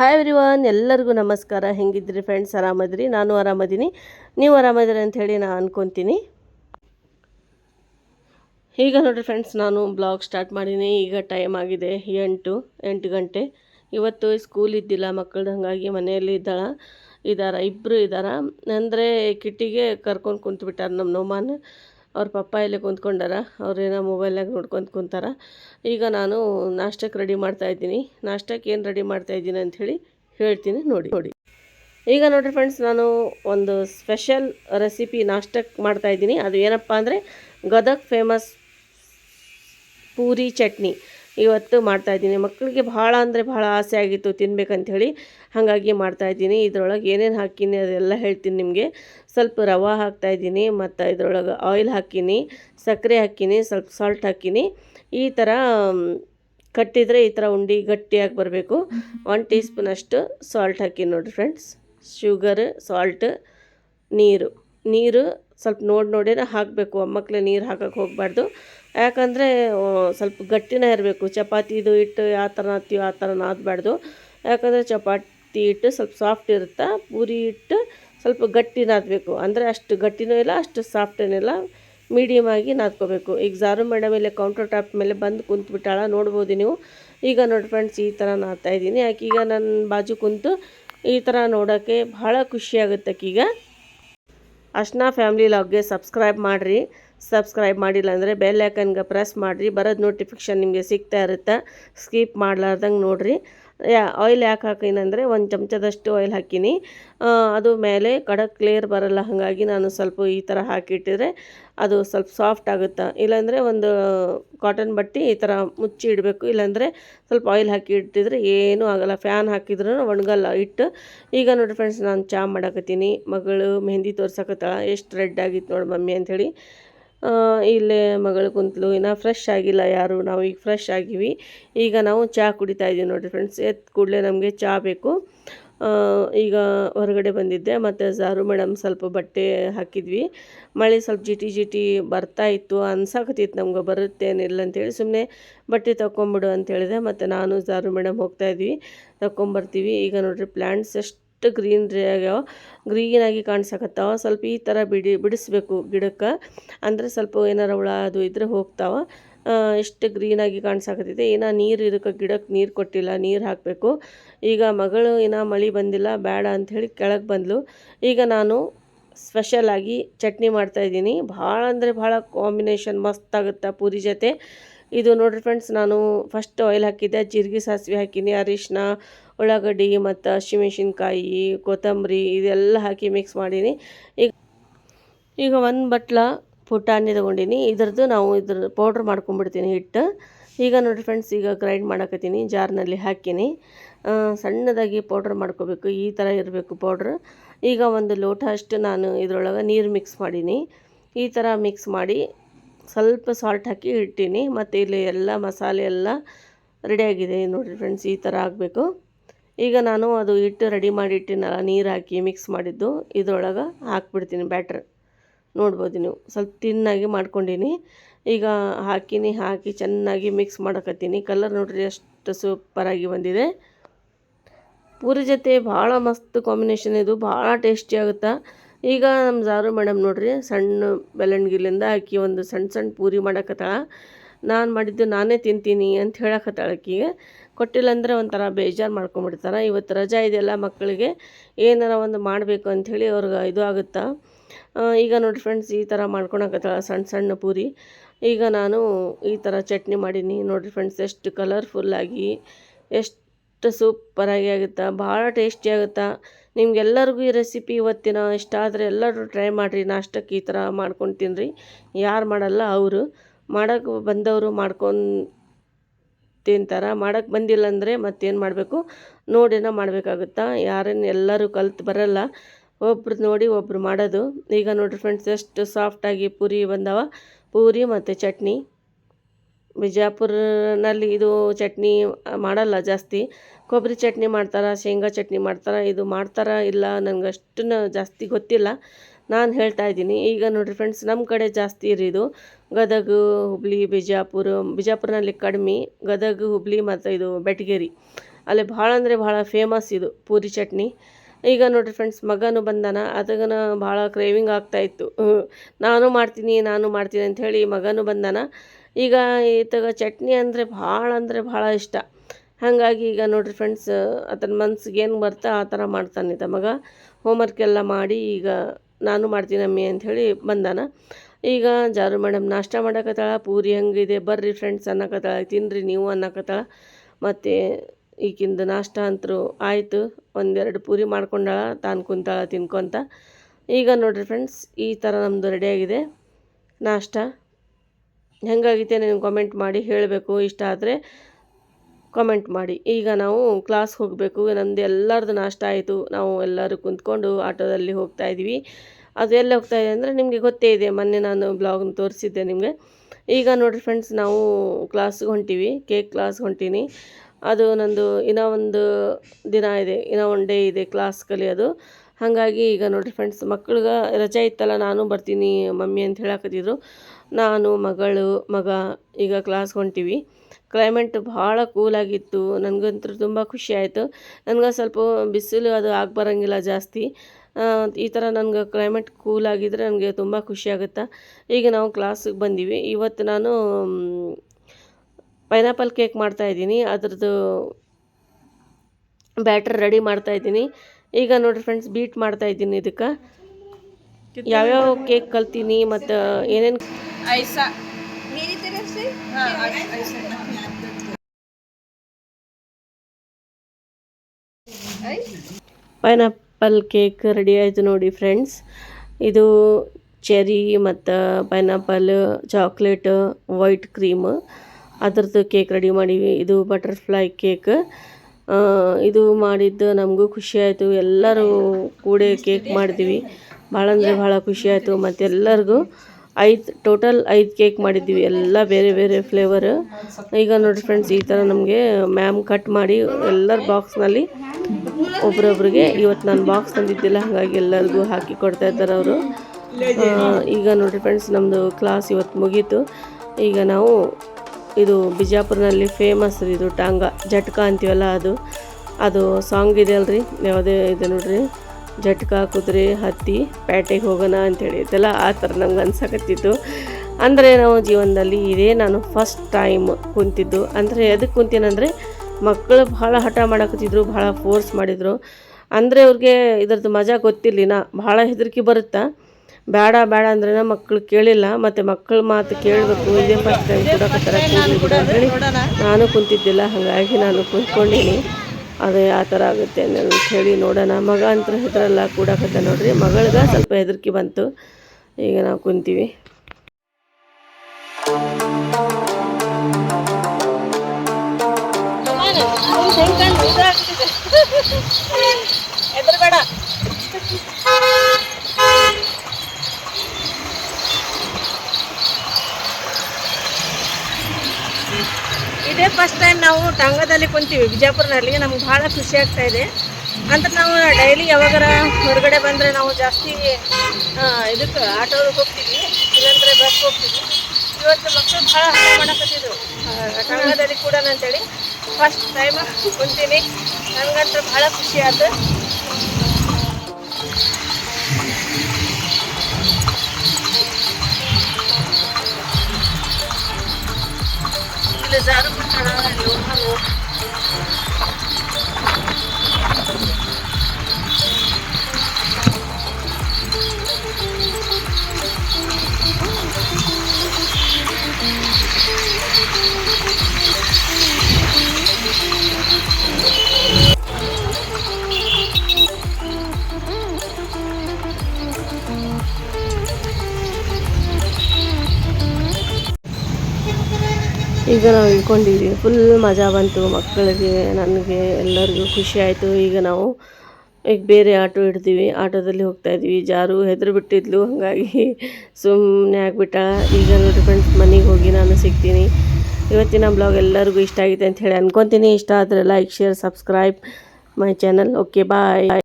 Hi everyone ಎಲ್ಲರಿಗೂ ನಮಸ್ಕಾರ. ಹೆಂಗಿದ್ರಿ ಫ್ರೆಂಡ್ಸ್ ಆರಾಮದ್ರಿ? ನಾನು ಆರಾಮದೀನಿ. ನೀವು ಆರಾಮದಿರಿ ಅಂತ ಹೇಳಿ ನಾನು ಅನ್ಕೊತೀನಿ. ಈಗ ನೋಡಿರಿ ಫ್ರೆಂಡ್ಸ್ ನಾನು ಬ್ಲಾಗ್ ಸ್ಟಾರ್ಟ್ ಮಾಡೀನಿ. ಈಗ ಟೈಮ್ ಆಗಿದೆ ಎಂಟು ಎಂಟು ಗಂಟೆ. ಇವತ್ತು ಸ್ಕೂಲ್ ಇದ್ದಿಲ್ಲ ಮಕ್ಕಳದ್ದು ಹಾಗಾಗಿ ಮನೆಯಲ್ಲಿ ಇದ್ದಾಳ ಇದ್ದಾರ ಇಬ್ಬರು ಇದ್ದಾರ ಅಂದರೆ ಕಿಟ್ಟಿಗೆ ಕರ್ಕೊಂಡು ಕುಂತ್ಬಿಟ್ಟಾರ ನಮ್ಮ ನೋಮಾನ್. ಅವ್ರ ಪಪ್ಪ ಇಲ್ಲೇ ಕುಂತ್ಕೊಂಡಾರ ಅವ್ರೇನೋ ಮೊಬೈಲ್ನಾಗ ನೋಡ್ಕೊಂತ ಕುಂತಾರ. ಈಗ ನಾನು ನಾಷ್ಟಕ್ಕೆ ರೆಡಿ ಮಾಡ್ತಾ ಇದ್ದೀನಿ. ನಾಷ್ಟಕ್ಕೆ ಏನು ರೆಡಿ ಮಾಡ್ತಾ ಇದ್ದೀನಿ ಅಂಥೇಳಿ ಹೇಳ್ತೀನಿ ನೋಡಿ. ನೋಡಿ ಈಗ ನೋಡಿರಿ ಫ್ರೆಂಡ್ಸ್ ನಾನು ಒಂದು ಸ್ಪೆಷಲ್ ರೆಸಿಪಿ ನಾಷ್ಟಕ್ಕೆ ಮಾಡ್ತಾ ಇದ್ದೀನಿ. ಅದು ಏನಪ್ಪ ಅಂದರೆ ಗದಗ್ ಫೇಮಸ್ ಪೂರಿ ಚಟ್ನಿ. ಇವತ್ತು ಮಾಡ್ತಾ ಇದ್ದೀನಿ. ಮಕ್ಕಳಿಗೆ ಭಾಳ ಅಂದರೆ ಭಾಳ ಆಸೆ ಆಗಿತ್ತು ತಿನ್ಬೇಕಂಥೇಳಿ ಹಾಗಾಗಿ ಮಾಡ್ತಾ ಇದ್ದೀನಿ. ಇದ್ರೊಳಗೆ ಏನೇನು ಹಾಕೀನಿ ಅದೆಲ್ಲ ಹೇಳ್ತೀನಿ ನಿಮಗೆ. ಸ್ವಲ್ಪ ರವೆ ಹಾಕ್ತಾಯಿದ್ದೀನಿ ಮತ್ತು ಇದ್ರೊಳಗೆ ಆಯಿಲ್ ಹಾಕೀನಿ ಸಕ್ಕರೆ ಹಾಕೀನಿ ಸ್ವಲ್ಪ ಸಾಲ್ಟ್ ಹಾಕೀನಿ ಈ ಥರ ಕಟ್ಟಿದರೆ ಈ ಥರ ಉಂಡೆ ಗಟ್ಟಿಯಾಗಿ ಬರಬೇಕು. ಒನ್ ಟೀ ಸಾಲ್ಟ್ ಹಾಕೀನಿ ನೋಡಿರಿ ಫ್ರೆಂಡ್ಸ್ ಶುಗರ್ ಸಾಲ್ಟ್ ನೀರು. ನೀರು ಸ್ವಲ್ಪ ನೋಡಿ ನೋಡಿನೇ ಹಾಕಬೇಕು. ಮಕ್ಕಳು ನೀರು ಹಾಕಕ್ಕೆ ಹೋಗಬಾರ್ದು. ಯಾಕಂದರೆ ಸ್ವಲ್ಪ ಗಟ್ಟಿನೇ ಇರಬೇಕು. ಚಪಾತಿ ಇದು ಹಿಟ್ಟು ಯಾವ ಥರ ನಾದ್ತೀವಿ ಆ ಥರ ನಾದಬಾರ್ದು ಯಾಕಂದರೆ ಚಪಾತಿ ಹಿಟ್ಟು ಸ್ವಲ್ಪ ಸಾಫ್ಟ್ ಇರುತ್ತೆ, ಪೂರಿ ಹಿಟ್ಟು ಸ್ವಲ್ಪ ಗಟ್ಟಿ ನಾದಬೇಕು ಅಂದರೆ ಅಷ್ಟು ಗಟ್ಟಿನೂ ಇಲ್ಲ, ಅಷ್ಟು ಸಾಫ್ಟೇನೂ ಇಲ್ಲ. ಮೀಡಿಯಮ್ ಆಗಿ ನಾದ್ಕೋಬೇಕು. ಈಗ ಜಾರು ಮೇಡಮ್ ಮೇಲೆ ಕೌಂಟರ್ ಟಾಪ್ ಮೇಲೆ ಬಂದು ಕುಂತ್ಬಿಟ್ಟಾಳ, ನೋಡ್ಬೋದು ನೀವು. ಈಗ ನೋಡಿ ಫ್ರೆಂಡ್ಸ್ ಈ ಥರ ನಾದ್ತಾ ಇದ್ದೀನಿ. ಆಕೆ ಈಗ ನನ್ನ ಬಾಜು ಕುಂತು ಈ ಥರ ನೋಡೋಕ್ಕೆ ಭಾಳ ಖುಷಿ ಆಗುತ್ತೆ ಅಶ್ನಾ ಅರ್ಶನಾ ಫ್ಯಾಮ್ಲಿ ಲಾಗ್ಗೆ ಸಬ್ಸ್ಕ್ರೈಬ್ ಮಾಡಿರಿ. ಸಬ್ಸ್ಕ್ರೈಬ್ ಮಾಡಿಲ್ಲ ಅಂದರೆ ಬೆಲ್ ಐಕನ್ಗೆ ಪ್ರೆಸ್ ಮಾಡಿರಿ. ಬರೋದು ನೋಟಿಫಿಕೇಷನ್ ನಿಮಗೆ ಸಿಗ್ತಾ ಇರುತ್ತೆ. ಸ್ಕಿಪ್ ಮಾಡಲಾರ್ದಂಗೆ ನೋಡಿರಿ. ಯಾ ಆಯಿಲ್ ಯಾಕೆ ಹಾಕೀನಂದರೆ ಒಂದು ಚಮಚದಷ್ಟು ಆಯಿಲ್ ಹಾಕೀನಿ. ಅದು ಮೇಲೆ ಕಡಕ್ ಕ್ಲಿಯರ್ ಬರಲ್ಲ. ಹಾಗಾಗಿ ನಾನು ಸ್ವಲ್ಪ ಈ ಥರ ಹಾಕಿಟ್ಟಿದ್ರೆ ಅದು ಸ್ವಲ್ಪ ಸಾಫ್ಟ್ ಆಗುತ್ತೆ? ಇಲ್ಲಾಂದರೆ ಒಂದು ಕಾಟನ್ ಬಟ್ಟೆ ಈ ಥರ ಮುಚ್ಚಿ ಇಡಬೇಕು. ಇಲ್ಲಾಂದರೆ ಸ್ವಲ್ಪ ಆಯಿಲ್ ಹಾಕಿ ಇಟ್ಟಿದ್ರೆ ಏನೂ ಆಗಲ್ಲ. ಫ್ಯಾನ್ ಹಾಕಿದ್ರೂ ಒಣಗಲ್ಲ ಇಟ್ಟು ಈಗ ನೋಡಿ ಫ್ರೆಂಡ್ಸ್ ನಾನು ಚಾ ಮಾಡಕತ್ತೀನಿ. ಮಗಳು ಮೆಹಂದಿ ತೋರ್ಸಕತ್ತಾಳ. ಎಷ್ಟು ರೆಡ್ ಆಗಿತ್ತು ನೋಡಿ ಮಮ್ಮಿ ಅಂಥೇಳಿ ಇಲ್ಲೇ ಮಗಳು ಕುಂತಲು, ಇನ್ನೂ ಫ್ರೆಶ್ ಆಗಿಲ್ಲ ಯಾರು, ನಾವು ಈಗ ಫ್ರೆಶ್ ಆಗಿವಿ. ಈಗ ನಾವು ಚಹಾ ಕುಡಿತಾ ಇದ್ದೀವಿ ನೋಡಿರಿ ಫ್ರೆಂಡ್ಸ್ ಎತ್ ಕೂಡಲೇ ನಮಗೆ ಚಹಾ ಬೇಕು. ಈಗ ಹೊರಗಡೆ ಬಂದಿದ್ದೆ, ಮತ್ತು ಜಾರು ಮೇಡಮ್ ಸ್ವಲ್ಪ ಬಟ್ಟೆ ಹಾಕಿದ್ವಿ. ಮಳೆ ಸ್ವಲ್ಪ ಜಿಟಿ ಜಿಟಿ ಬರ್ತಾ ಇತ್ತು, ಅನ್ಸಾಕತ್ತಿತ್ತು ನಮ್ಗೆ, ಬರುತ್ತೇನಿಲ್ಲ ಅಂತೇಳಿ ಸುಮ್ಮನೆ ಬಟ್ಟೆ ತಕ್ಕೊಂಬಿಡು ಅಂತ ಹೇಳಿದೆ, ಮತ್ತು ನಾನು ಜಾರು ಮೇಡಮ್ ಹೋಗ್ತಾ ಇದ್ವಿ ತಗೊಂಬರ್ತೀವಿ ಈಗ ನೋಡಿರಿ ಪ್ಲ್ಯಾಂಟ್ಸ್ ಎಷ್ಟು ಗ್ರೀನ್ರಿ ಆಗ್ಯಾವ. ಗ್ರೀನಾಗಿ ಕಾಣಿಸಕತ್ತಾವ. ಸ್ವಲ್ಪ ಈ ಥರ ಬಿಡಿ, ಬಿಡಿಸ್ಬೇಕು ಗಿಡಕ್ಕೆ. ಅಂದರೆ ಸ್ವಲ್ಪ ಏನಾರ ಹುಳ ಅದು ಇದ್ರೆ ಹೋಗ್ತಾವ. ಎಷ್ಟು ಗ್ರೀನಾಗಿ ಕಾಣಿಸಕತ್ತಿದೆ ಏನೋ ನೀರು ಇದಕ್ಕೆ ಗಿಡಕ್ಕೆ ನೀರು ಕೊಟ್ಟಿಲ್ಲ, ನೀರು ಹಾಕಬೇಕು. ಈಗ ಮಗಳು ಏನೋ ಮಳೆ ಬಂದಿಲ್ಲ ಬೇಡ ಅಂಥೇಳಿ ಕೆಳಗೆ ಬಂದಳು ಈಗ ನಾನು ಸ್ಪೆಷಲಾಗಿ ಚಟ್ನಿ ಮಾಡ್ತಾಯಿದ್ದೀನಿ ಭಾಳ ಅಂದರೆ ಭಾಳ ಕಾಂಬಿನೇಷನ್ ಮಸ್ತ್ ಆಗುತ್ತೆ ಪೂರಿ ಜೊತೆ. ಇದು ನೋಡಿರಿ ಫ್ರೆಂಡ್ಸ್ ನಾನು ಫಸ್ಟ್ ಆಯಿಲ್ ಹಾಕಿದ್ದೆ, ಜೀರಿಗೆ ಸಾಸಿವೆ ಹಾಕಿನಿ ಅರಿಶಿನ ಉಳ್ಳಾಗಡ್ಡಿ ಮತ್ತು ಹಸಿಮೆಣ್ಸಿನ್ಕಾಯಿ ಕೊತ್ತಂಬರಿ ಇದೆಲ್ಲ ಹಾಕಿ ಮಿಕ್ಸ್ ಮಾಡೀನಿ. ಈಗ ಈಗ ಒಂದು ಬಟ್ಲ ಪುಟಾಣಿ ತೊಗೊಂಡಿನಿ. ಇದ್ರದ್ದು ನಾವು ಇದ್ರ ಪೌಡ್ರ್ ಮಾಡ್ಕೊಂಬಿಡ್ತೀನಿ ಹಿಟ್ಟು. ಈಗ ನೋಡಿರಿ ಫ್ರೆಂಡ್ಸ್ ಈಗ ಗ್ರೈಂಡ್ ಮಾಡಕತ್ತೀನಿ ಜಾರ್ನಲ್ಲಿ ಹಾಕಿನಿ. ಸಣ್ಣದಾಗಿ ಪೌಡ್ರ್ ಮಾಡ್ಕೋಬೇಕು, ಈ ಥರ ಇರಬೇಕು ಪೌಡ್ರ್ ಈಗ ಒಂದು ಲೋಟ ಅಷ್ಟು ನಾನು ಇದರೊಳಗೆ ನೀರು ಮಿಕ್ಸ್ ಮಾಡೀನಿ. ಈ ಥರ ಮಿಕ್ಸ್ ಮಾಡಿ ಸ್ವಲ್ಪ ಸಾಲ್ಟ್ ಹಾಕಿ ಇಟ್ಟೀನಿ ಮತ್ತು ಇಲ್ಲಿ ಎಲ್ಲ ಮಸಾಲೆ ಎಲ್ಲ ರೆಡಿಯಾಗಿದೆ ನೋಡಿರಿ ಫ್ರೆಂಡ್ಸ್ ಈ ಥರ ಆಗಬೇಕು. ಈಗ ನಾನು ಅದು ಹಿಟ್ಟು ರೆಡಿ ಮಾಡಿ ಇಟ್ಟಿನಲ್ಲ, ನೀರು ಹಾಕಿ ಮಿಕ್ಸ್ ಮಾಡಿದ್ದು, ಇದ್ರೊಳಗೆ ಹಾಕ್ಬಿಡ್ತೀನಿ ಬ್ಯಾಟ್ರ್ ನೋಡ್ಬೋದು ನೀವು. ಸ್ವಲ್ಪ ತಿನ್ನಾಗಿ ಮಾಡ್ಕೊಂಡೀನಿ. ಈಗ ಹಾಕಿನಿ, ಹಾಕಿ ಚೆನ್ನಾಗಿ ಮಿಕ್ಸ್ ಮಾಡಕತ್ತೀನಿ. ಕಲರ್ ನೋಡ್ರಿ ಎಷ್ಟು ಸೂಪರಾಗಿ ಬಂದಿದೆ. ಪೂರಿ ಜೊತೆ ಭಾಳ ಮಸ್ತ್ ಕಾಂಬಿನೇಷನ್ ಇದು. ಭಾಳ ಟೇಸ್ಟಿ ಆಗುತ್ತೆ? ಈಗ ನಮ್ಮ ಜಾರು ಮೇಡಮ್ ನೋಡ್ರಿ, ಸಣ್ಣ ಬೆಲ್ಲಣ್ಗಿಲಿಂದ ಹಾಕಿ ಒಂದು ಸಣ್ಣ ಸಣ್ಣ ಪೂರಿ ಮಾಡಕತ್ತಾಳ. ನಾನು ಮಾಡಿದ್ದು ನಾನೇ ತಿಂತೀನಿ ಅಂತ ಹೇಳಕತ್ತಾಳ ಆಕಿಗೆ ಕೊಟ್ಟಿಲ್ಲ ಅಂದರೆ ಒಂಥರ ಬೇಜಾರು ಮಾಡ್ಕೊಂಬಿಡ್ತಾರೆ. ಇವತ್ತು ರಜಾ ಇದೆಯಲ್ಲ ಮಕ್ಕಳಿಗೆ, ಏನಾರ ಒಂದು ಮಾಡಬೇಕು ಅಂಥೇಳಿ ಅವ್ರಿಗೆ ಇದು ಆಗುತ್ತಾ. ಈಗ ನೋಡಿ ಫ್ರೆಂಡ್ಸ್ ಈ ಥರ ಮಾಡ್ಕೊಳಕತ್ತಾಳ ಸಣ್ಣ ಸಣ್ಣ ಪೂರಿ. ಈಗ ನಾನು ಈ ಥರ ಚಟ್ನಿ ಮಾಡೀನಿ. ನೋಡಿರಿ ಫ್ರೆಂಡ್ಸ್ ಎಷ್ಟು ಕಲರ್ಫುಲ್ಲಾಗಿ ಎಷ್ಟು ಸೂಪರಾಗಿ ಆಗುತ್ತೆ, ಭಾಳ ಟೇಸ್ಟಿ ಆಗುತ್ತೆ. ನಿಮ್ಗೆಲ್ಲರಿಗೂ ಈ ರೆಸಿಪಿ ಇವತ್ತಿನ ಇಷ್ಟ ಆದರೆ ಎಲ್ಲರೂ ಟ್ರೈ ಮಾಡಿರಿ, ನಾಷ್ಟಕ್ಕೆ ಈ ಥರ ಮಾಡ್ಕೊಂಡು ತಿನ್ನಿರಿ ಯಾರು ಮಾಡಲ್ಲ ಅವರು. ಮಾಡೋಕ್ಕೆ ಬಂದವರು ಮಾಡ್ಕೊಂಡು ತಿಂತಾರೆ. ಮಾಡೋಕ್ಕೆ ಬಂದಿಲ್ಲ ಅಂದರೆ ಮತ್ತೇನು ಮಾಡಬೇಕು? ನೋಡಿನ ಮಾಡಬೇಕಾಗುತ್ತಾ? ಯಾರನ್ನು ಎಲ್ಲರೂ ಕಲ್ತು ಬರಲ್ಲ. ಒಬ್ರು ನೋಡಿ ಒಬ್ರು ಮಾಡೋದು. ಈಗ ನೋಡಿರಿ ಫ್ರೆಂಡ್ಸ್ ಎಷ್ಟು ಸಾಫ್ಟಾಗಿ ಪೂರಿ ಬಂದವ. ಪೂರಿ ಮತ್ತು ಚಟ್ನಿ. ಬಿಜಾಪುರನಲ್ಲಿ ಇದು ಚಟ್ನಿ ಮಾಡಲ್ಲ ಜಾಸ್ತಿ. ಕೊಬ್ಬರಿ ಚಟ್ನಿ ಮಾಡ್ತಾರೆ, ಶೇಂಗಾ ಚಟ್ನಿ ಮಾಡ್ತಾರೆ, ಇದು ಮಾಡ್ತಾರಾ ಇಲ್ಲ ನನಗೆ ಅಷ್ಟನ್ನು ಜಾಸ್ತಿ ಗೊತ್ತಿಲ್ಲ. ನಾನು ಹೇಳ್ತಾ ಇದ್ದೀನಿ, ಈಗ ನೋಡಿರಿ ಫ್ರೆಂಡ್ಸ್ ನಮ್ಮ ಕಡೆ ಜಾಸ್ತಿ ರೀ ಇದು. ಗದಗ, ಹುಬ್ಳಿ, ಬಿಜಾಪುರ, ಬಿಜಾಪುರನಲ್ಲಿ ಕಡಿಮೆ, ಗದಗ, ಹುಬ್ಳಿ ಮತ್ತು ಇದು ಬೆಟಗೇರಿ. ಅಲ್ಲಿ ಭಾಳ ಅಂದರೆ ಭಾಳ ಫೇಮಸ್ ಇದು ಪೂರಿ ಚಟ್ನಿ. ಈಗ ನೋಡಿರಿ ಫ್ರೆಂಡ್ಸ್ ಮಗನು ಬಂದಾನ, ಅದಗನ ಭಾಳ ಕ್ರೇವಿಂಗ್ ಆಗ್ತಾಯಿತ್ತು ನಾನು ಮಾಡ್ತೀನಿ ನಾನು ಮಾಡ್ತೀನಿ ಅಂತ ಹೇಳಿ ಮಗನೂ ಬಂದಾನ. ಈಗ ಈತಗ ಚಟ್ನಿ ಅಂದರೆ ಭಾಳ ಅಂದರೆ ಭಾಳ ಇಷ್ಟ. ಹಾಗಾಗಿ ಈಗ ನೋಡಿರಿ ಫ್ರೆಂಡ್ಸ್ ಆತನ ಮನ್ಸಿಗೆ ಏನು ಬರ್ತಾ ಆ ಥರ ಮಾಡ್ತಾನೆ ಈತ ಮಗ. ಹೋಮ್ವರ್ಕ್ ಎಲ್ಲ ಮಾಡಿ ಈಗ ನಾನು ಮಾಡ್ತೀನಿ ಅಮ್ಮಿ ಅಂಥೇಳಿ ಬಂದಾನ. ಈಗ ಜಾರು ಮೇಡಮ್ ನಾಷ್ಟ ಮಾಡಕತ್ತಾಳ, ಪೂರಿ ಹಂಗಿದೆ, ಬರ್ರಿ ಫ್ರೆಂಡ್ಸ್ ಅನ್ನಕತ್ತಾಳ ತಿನ್ನಿರಿ ನೀವು ಅನ್ನಕತ್ತಾಳ. ಮತ್ತು ಈಗಿಂದು ನಾಷ್ಟ ಅಂತರೂ ಆಯಿತು, ಒಂದೆರಡು ಪೂರಿ ಮಾಡ್ಕೊಂಡಾಳ, ತಾನು ಕುಂತಾಳ ತಿನ್ಕೊತ. ಈಗ ನೋಡಿರಿ ಫ್ರೆಂಡ್ಸ್ ಈ ಥರ ನಮ್ಮದು ರೆಡಿಯಾಗಿದೆ ನಾಷ್ಟ. ಹೆಂಗಾಗಿದೆ ನೀವು ಕಾಮೆಂಟ್ ಮಾಡಿ ಹೇಳಬೇಕು, ಇಷ್ಟ ಆದರೆ ಕಾಮೆಂಟ್ ಮಾಡಿ. ಈಗ ನಾವು ಕ್ಲಾಸ್ಗೆ ಹೋಗಬೇಕು ನಮ್ಮದು ಎಲ್ಲರದ್ದು ನಾಷ್ಟ ಆಯಿತು. ನಾವು ಎಲ್ಲರೂ ಕುಂತ್ಕೊಂಡು ಆಟೋದಲ್ಲಿ ಹೋಗ್ತಾ ಇದ್ದೀವಿ. ಅದು ಎಲ್ಲಿ ಹೋಗ್ತಾ ಇದೆ ಅಂದರೆ ನಿಮಗೆ ಗೊತ್ತೇ ಇದೆ, ಮೊನ್ನೆ ನಾನು ಬ್ಲಾಗ್ನ ತೋರಿಸಿದ್ದೆ ನಿಮಗೆ. ಈಗ ನೋಡಿರಿ ಫ್ರೆಂಡ್ಸ್ ನಾವು ಕ್ಲಾಸ್ಗೆ ಹೊಂಟೀವಿ ಕೇಕ್ ಕ್ಲಾಸ್ಗೆ ಹೊಂಟೀನಿ. ಅದು ನಂದು ಇನ್ನೂ ಒಂದು ದಿನ ಇದೆ, ಇನ್ನೂ ಒನ್ ಡೇ ಇದೆ ಕ್ಲಾಸ್ ಕಲಿಯೋದು. ಹಾಗಾಗಿ ಈಗ ನೋಡಿರಿ ಫ್ರೆಂಡ್ಸ್ ಮಕ್ಳಿಗೆ ರಜೆ ಇತ್ತಲ್ಲ, ನಾನು ಬರ್ತೀನಿ ಮಮ್ಮಿ ಅಂತ ಹೇಳಕತ್ತಿದ್ರು. ನಾನು, ಮಗಳು, ಮಗ, ಈಗ ಕ್ಲಾಸ್ಗೆ ಹೊಂಟೀವಿ. ಕ್ಲೈಮೇಟ್ ಭಾಳ ಕೂಲಾಗಿತ್ತು ನನಗಂತೂ ತುಂಬ ಖುಷಿ ಆಯಿತು. ನನಗೆ ಸ್ವಲ್ಪ ಬಿಸಿಲು ಅದು ಆಗಿ ಬರೋಂಗಿಲ್ಲ ಜಾಸ್ತಿ ಈ ಥರ ನನಗೆ ಕ್ಲೈಮೇಟ್ ಕೂಲ್ ಆಗಿದ್ರೆ ನನಗೆ ತುಂಬ ಖುಷಿ ಆಗುತ್ತೆ. ಈಗ ನಾವು ಕ್ಲಾಸಿಗೆ ಬಂದೀವಿ. ಇವತ್ತು ನಾನು ಪೈನಾಪಲ್ ಕೇಕ್ ಮಾಡ್ತಾ ಇದ್ದೀನಿ. ಅದ್ರದ್ದು ಬ್ಯಾಟರ್ ರೆಡಿ ಮಾಡ್ತಾ ಇದ್ದೀನಿ. ಈಗ ನೋಡ್ರಿ ಫ್ರೆಂಡ್ಸ್ ಬೀಟ್ ಮಾಡ್ತಾ ಇದ್ದೀನಿ ಇದಕ್ಕೆ. ಯಾವ್ಯಾವ ಕೇಕ್ ಕಲ್ತೀನಿ ಮತ್ತು ಏನೇನು ಪೈನಾಪಲ್ ಕೇಕ್ ರೆಡಿ ಆಯಿತು ನೋಡಿ ಫ್ರೆಂಡ್ಸ್ ಇದು ಚೆರಿ ಮತ್ತು ಪೈನಾಪಲ್ ಚಾಕ್ಲೇಟ್ ವೈಟ್ ಕ್ರೀಮ್ ಅದರದ್ದು ಕೇಕ್ ರೆಡಿ ಮಾಡೀವಿ. ಇದು ಬಟರ್ಫ್ಲೈ ಕೇಕ್ ಇದು ಮಾಡಿದ್ದು ನಮಗೂ ಖುಷಿ ಆಯಿತು. ಎಲ್ಲರೂ ಕೂಡಿ ಕೇಕ್ ಮಾಡಿದ್ವಿ. ಭಾಳ ಅಂದರೆ ಭಾಳ ಖುಷಿ ಆಯಿತು. ಮತ್ತು ಎಲ್ಲರಿಗೂ ಐದು ಟೋಟಲ್ ಐದು ಕೇಕ್ ಮಾಡಿದ್ವಿ. ಎಲ್ಲ ಬೇರೆ ಬೇರೆ ಫ್ಲೇವರ್ ಈಗ ನೋಡಿ ಫ್ರೆಂಡ್ಸ್ ಈ ಥರ ನಮಗೆ ಮ್ಯಾಮ್ ಕಟ್ ಮಾಡಿ ಎಲ್ಲರ ಬಾಕ್ಸ್ನಲ್ಲಿ ಒಬ್ರೊಬ್ರಿಗೆ ಇವತ್ತು ನಾನು ಬಾಕ್ಸ್ ತಂದಿದ್ದಿಲ್ಲ. ಹಾಗಾಗಿ ಎಲ್ಲರಿಗೂ ಹಾಕಿ ಕೊಡ್ತಾ ಇದ್ದಾರೆ ಅವರು. ಈಗ ನೋಡಿರಿ ಫ್ರೆಂಡ್ಸ್ ನಮ್ಮದು ಕ್ಲಾಸ್ ಇವತ್ತು ಮುಗೀತು. ಈಗ ನಾವು ಇದು ಬಿಜಾಪುರ್ನಲ್ಲಿ ಫೇಮಸ್ ಇದು ಟಾಂಗ, ಜಟ್ಕ ಅಂತೀವಲ್ಲ ಅದು. ಅದು ಸಾಂಗ್ ಇದೆ ಅಲ್ರಿ, ಯಾವುದೇ ಇದೆ ನೋಡ್ರಿ. ಜಟ್ಕ ಕುದುರೆ ಹತ್ತಿ ಪೇಟೆಗೆ ಹೋಗೋಣ ಅಂತೇಳಿ ಇದೆಲ್ಲ ಆ ಥರ ನಂಗೆ ಅನ್ಸಕತ್ತಿತ್ತು. ಅಂದರೆ ನಾವು ಜೀವನದಲ್ಲಿ ಇದೇ ನಾನು ಫಸ್ಟ್ ಟೈಮ್ ಕುಂತಿದ್ದು. ಅಂದರೆ ಎದಕ್ಕೆ ಕುಂತೀನಂದರೆ ಮಕ್ಕಳು ಭಾಳ ಹಠ ಮಾಡಕತ್ತಿದ್ರು, ಭಾಳ ಫೋರ್ಸ್ ಮಾಡಿದರು. ಅಂದರೆ ಅವ್ರಿಗೆ ಇದ್ರದ್ದು ಮಜಾ ಗೊತ್ತಿರಲಿಲ್ಲ, ಭಾಳ ಹೆದರಿಕೆ ಬರುತ್ತಾ. ಬೇಡ ಬೇಡ ಅಂದ್ರೆ ಮಕ್ಕಳು ಕೇಳಿಲ್ಲ, ಮತ್ತು ಮಕ್ಕಳ ಮಾತು ಕೇಳಬೇಕು. ಇದೇ ಫಸ್ಟ್ ಟೈಮ್ ಕೊಡಕತ್ತಾರ ನಾನು ಕುಂತಿದ್ದಿಲ್ಲ, ಹಾಗಾಗಿ ನಾನು ಕುಂತ್ಕೊಂಡೀನಿ. ಅದು ಯಾವ ಥರ ಆಗುತ್ತೆ ಅಂತ ಹೇಳಿ ನೋಡೋಣ. ಮಗ ಅಂತ ಹೆದರಲ್ಲ ಕೂಡಕತ್ತ ನೋಡ್ರಿ. ಮಗಳಿಗೆ ಸ್ವಲ್ಪ ಹೆದರಿಕೆ ಬಂತು. ಈಗ ನಾವು ಕುಂತೀವಿ ಹೆದರ್ಬೇಡ ಇದೇ ಫಸ್ಟ್ ಟಾಂಗದಲ್ಲಿ ಕುಂತೀವಿ. ಬಿಜಾಪುರದಲ್ಲಿ ನಮ್ಗೆ ಭಾಳ ಖುಷಿ ಆಗ್ತಾ ಇದೆ. ಅಂತ ನಾವು ಡೈಲಿ ಯಾವಾಗಾರ ಹೊರಗಡೆ ಬಂದರೆ ನಾವು ಜಾಸ್ತಿ ಇದಕ್ಕೆ ಆಟೋ ಹೋಗ್ತೀವಿ. ಇಲ್ಲಾಂದರೆ ಬಸ್ ಹೋಗ್ತೀವಿ. ಇವತ್ತು ಮಕ್ಕಳು ಭಾಳ ಹಾಳು ಮಾಡಕತ್ತಿದ್ರು. ಟಾಂಗದಲ್ಲಿ ಕೂಡ ಅಂತೇಳಿ ಫಸ್ಟ್ ಟೈಮ್ ಕುಂತೀನಿ. ನನಗಂತೂ ಭಾಳ ಖುಷಿ ಆಯ್ತು ಇಲ್ಲಿ ಜಾರು ಬಿಟ್ಟಾಣ ಇಲ್ಲಿ ಈಗ ನಾವು ಇಳ್ಕೊಂಡಿದ್ವಿ ಫುಲ್ ಮಜಾ ಬಂತು ಮಕ್ಕಳಿಗೆ, ನನಗೆ, ಎಲ್ಲರಿಗೂ ಖುಷಿ ಆಯಿತು. ಈಗ ನಾವು ಈಗ ಬೇರೆ ಆಟೋ ಹಿಡ್ತೀವಿ ಆಟೋದಲ್ಲಿ ಹೋಗ್ತಾ ಇದ್ವಿ. ಜಾರು ಹೆದ್ರು ಬಿಟ್ಟಿದ್ಲು. ಹಾಗಾಗಿ ಸುಮ್ಮನೆ ಆಗಿಬಿಟ್ಟ. ಈಗ ನೋಡಿ ಫ್ರೆಂಡ್ಸ್ ಮನೆಗೆ ಹೋಗಿ ನಾನು ಸಿಗ್ತೀನಿ. ಇವತ್ತಿನ ಬ್ಲಾಗ್ ಎಲ್ಲರಿಗೂ ಇಷ್ಟ ಆಗಿದೆ ಅಂತ ಹೇಳಿ ಅನ್ಕೊತೀನಿ. ಇಷ್ಟ ಆದರೆ like share subscribe my channel okay bye